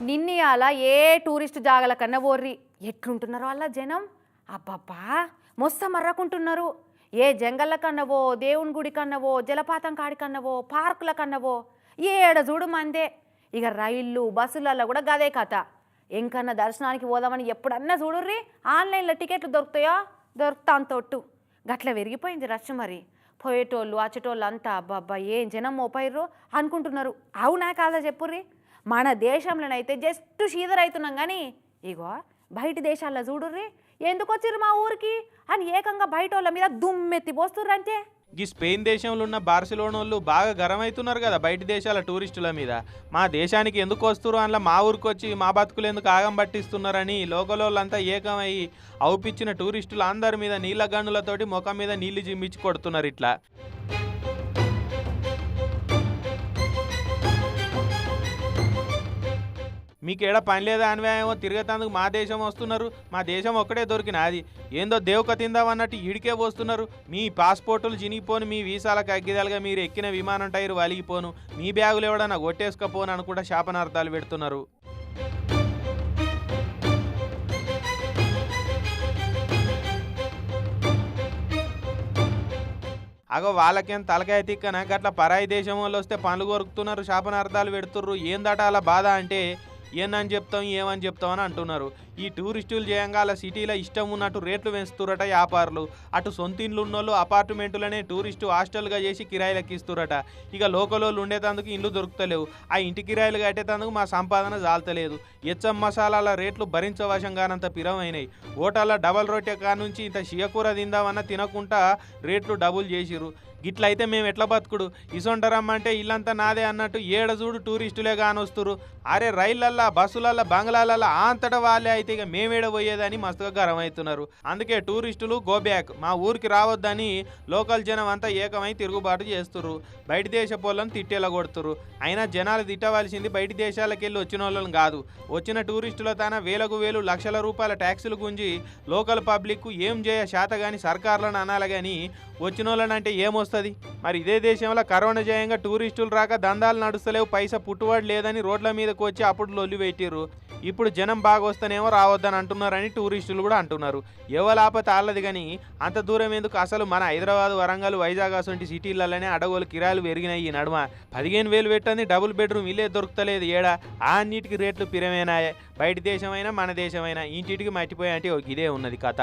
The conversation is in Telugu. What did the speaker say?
నిన్నయాల ఏ టూరిస్ట్ జాగల కన్నా ఓర్రి. ఎట్లుంటున్నారు వాళ్ళ జనం? అబ్బబ్బా మొస్త మర్రకుంటున్నారు ఏ జంగళ్ళ కన్నవో దేవుని గుడి కన్నవో జలపాతం కాడి కన్నవో పార్కుల కన్నవో ఏడ చూడు మందే. ఇక రైళ్ళు బస్సులలో కూడా గదే కథ. ఎంకన్నా దర్శనానికి పోదామని ఎప్పుడన్నా చూడుర్రి? ఆన్లైన్లో టికెట్లు దొరుకుతాయో? దొరుకుతాం తొట్టు. గట్ల విరిగిపోయింది రష్ మరి. పోయేటోళ్ళు వచ్చేటోళ్ళు అంతా అబ్బబ్బా ఏం జనం మోపైర్రు అనుకుంటున్నారు. అవునా కాదా చెప్పుర్రి? మన దేశంలోనైతే జస్ట్ షీదర్ అవుతున్నాం కానీ ఇగో బయట దేశాల్లో చూడుర్రి ఎందుకు వచ్చిర్రు మా ఊరికి? అని ఏకంగా బయట వాళ్ళ మీద దుమ్మెత్తి పోస్తుర్రు అంతే. ఈ స్పెయిన్ దేశంలో ఉన్న బార్సిలోనోళ్ళు బాగా గరం అవుతున్నారు కదా బయట దేశాల టూరిస్టుల మీద. మా దేశానికి ఎందుకు వస్తున్నారు అందులో మా ఊరికి వచ్చి మా బతుకులు ఎందుకు ఆగం పట్టిస్తున్నారని లోకలోళ్ళంతా ఏకమై అవుపిచ్చిన టూరిస్టులు అందరి మీద నీళ్ళ గన్నులతోటి ముఖం మీద నీళ్ళు జిమ్మిచ్చి కొడుతున్నారు ఇట్లా. మీకు ఏడ పని లేదా అన్వయమో తిరగతందుకు మా దేశం వస్తున్నారు మా దేశం ఒక్కడే దొరికినది. ఏందో దేవక తిందామన్నట్టు ఈడికే వస్తున్నారు మీ పాస్పోర్టులు చినిగిపోను మీ వీసాలకు అగ్గిదాలుగా మీరు ఎక్కిన విమానం టైరు వలిగిపోను. మీ బ్యాగులు ఎవడన్నా కొట్టేసుకపోను అని కూడా శాపనార్థాలు పెడుతున్నారు. అగో వాళ్ళకేం తలకాయ తిక్కన? గట్ల పరాయి దేశం వాళ్ళు వస్తే పనులు కొరుకుతున్నారు శాపనార్థాలు పెడుతుర్రు. ఏందట అలా బాధ అంటే ఏందని చెప్తాం ఏమని చెప్తాం అని అంటున్నారు. ఈ టూరిస్టులు చేయంగా అలా సిటీలో ఇష్టం ఉన్నట్టు రేట్లు పెంచుతురట వ్యాపారులు. అటు సొంత ఇండ్లు ఉన్నోళ్ళు అపార్ట్మెంట్లనే టూరిస్టు హాస్టల్గా చేసి కిరాయిలకి ఇస్తురట. ఇక లోకలోళ్ళు ఉండేటందుకు ఇండ్లు దొరుకుతలేవు. ఆ ఇంటి కిరాయిలు కట్టేటందుకు మా సంపాదన జాలతలేదు. ఎచ్చం మసాలాల రేట్లు భరించవశంగానంత పిరమైనాయి. హోటళ్ళ డబల్ రొట్టె కానుంచి ఇంత షియకూర తిందామన్నా తినకుండా రేట్లు డబుల్ చేసిరు గిట్లయితే మేము ఎట్లా బతుకుడు? ఇసొంటరమ్మంటే ఇల్లంతా నాదే అన్నట్టు ఏడ చూడు టూరిస్టులే కానొస్తురు అరే రైళ్ళల్లా బస్సులల్లా బంగ్లాలల్లా అంతటా వాళ్ళే అయితే ఇక మేమేడ పోయేదని మస్తుగా గరం అవుతున్నారు అందుకే టూరిస్టులు గో బ్యాక్ మా ఊరికి రావద్దని లోకల్ జనం అంతా ఏకమై తిరుగుబాటు చేస్తున్నారు బయట దేశ పోలను తిట్టేలా కొడుతురు అయినా జనాలు తిట్టవలసింది బయట దేశాలకు వెళ్ళి వచ్చిన వాళ్ళని కాదు. వచ్చిన టూరిస్టుల తన వేలకు వేలు లక్షల రూపాయల ట్యాక్సులు గుంజి లోకల్ పబ్లిక్కు ఏం చేయ కానీ సర్కార్లను అనాలి కానీ వచ్చిన వాళ్ళనంటే ఏమొస్తుంది? మరి ఇదే దేశంలో కరోనా జయంగా టూరిస్టులు రాక దందాలు నడుస్తలేవు. పైసా పుట్టుబడి లేదని రోడ్ల మీదకి వచ్చి అప్పుడు లొల్లి పెట్టిర్రు ఇప్పుడు జనం బాగా వస్తేనేమో రావద్దని అంటున్నారని టూరిస్టులు కూడా అంటున్నారు. ఎవలాపత ఆళ్ళది కానీ అంత దూరం ఎందుకు? అసలు మన హైదరాబాద్ వరంగల్ వైజాగ్ అసొంటి సిటీలలోనే అడగోలు కిరాయిలు పెరిగినాయి ఈ నడుమ. పదిహేను వేలు పెట్టండి డబుల్ బెడ్రూమ్ ఇల్లే దొరుకుతలేదు ఏడా? ఆ అన్నిటికి రేట్లు పిరమేనాయే బయట దేశమైనా మన దేశమైనా ఇంటికి మర్చిపోయా అంటే ఒక ఇదే ఉన్నది కథ.